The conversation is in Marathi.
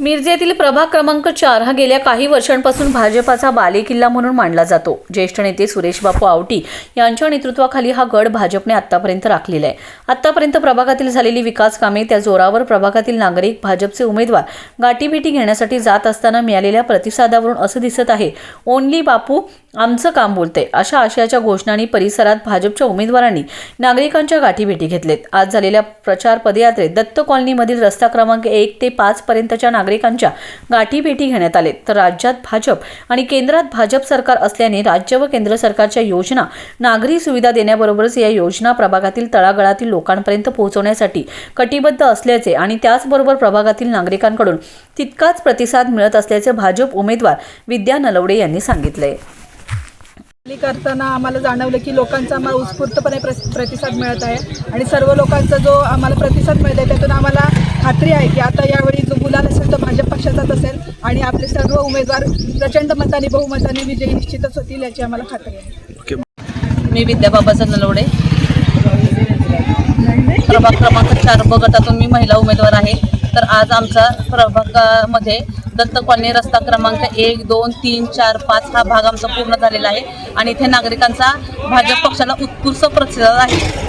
मिरजेतील प्रभाग क्रमांक चार हा गेल्या काही वर्षांपासून भाजपाचा बालेकिल्ला म्हणून मानला जातो. ज्येष्ठ नेते सुरेश बापू आवटी यांच्या नेतृत्वाखाली हा गड भाजपने आतापर्यंत राखलेला आहे. आतापर्यंत प्रभागातील झालेली विकास कामे त्या जोरावर प्रभागातील नागरिक भाजपचे उमेदवार गाठीभेटी घेण्यासाठी जात असताना मिळालेल्या प्रतिसादावरून असं दिसत आहे. ओनली बापू आमचं काम बोलते. अशा आशयाच्या घोषणांनी परिसरात भाजपच्या उमेदवारांनी नागरिकांच्या गाठीभेटी घेतलेत. आज झालेल्या प्रचार पदयात्रेत दत्त कॉलनीमधील रस्ता क्रमांक एक ते पाच पर्यंतच्या नागरिकांच्या गाठीभेटी घेण्यात आले तर राज्यात भाजप आणि केंद्रात भाजप सरकार असल्याने राज्य व केंद्र सरकारच्या योजना नागरी सुविधा देण्याबरोबरच या योजना प्रभागातील तळागळातील लोकांपर्यंत पोहोचवण्यासाठी कटिबद्ध असल्याचे आणि त्याचबरोबर प्रभागातील नागरिकांकडून तितकाच प्रतिसाद मिळत असल्याचे भाजप उमेदवार विद्या नलवडे यांनी सांगितले. करताना आम्हाला जाणवलं की लोकांचा आम्हाला उत्स्फूर्तपणे प्रतिसाद मिळत आहे. आणि सर्व लोकांचा जो आम्हाला प्रतिसाद मिळत आहे त्यातून आम्हाला खात्री आहे की आता यावेळी जो गुलाल असेल तो भाजप पक्षाचाच असेल आणि आपले सर्व उमेदवार प्रचंड मताने बहुमताने विजयी निश्चितच होतील याची आम्हाला खात्री आहे. मी विद्याबाबाचा नलवडे. प्रभाग क्रमांक चार ब गटातून मी महिला उमेदवार आहे. तर आज आमचा प्रभागामध्ये दत्त कॉलनी रस्ता क्रमांक एक दोन तीन चार पाच हा भाग आमचा पूर्ण झालेला आहे. आणि इथे नागरिकांचा भाजप पक्षाला उत्कृष्ट प्रतिसाद आहे.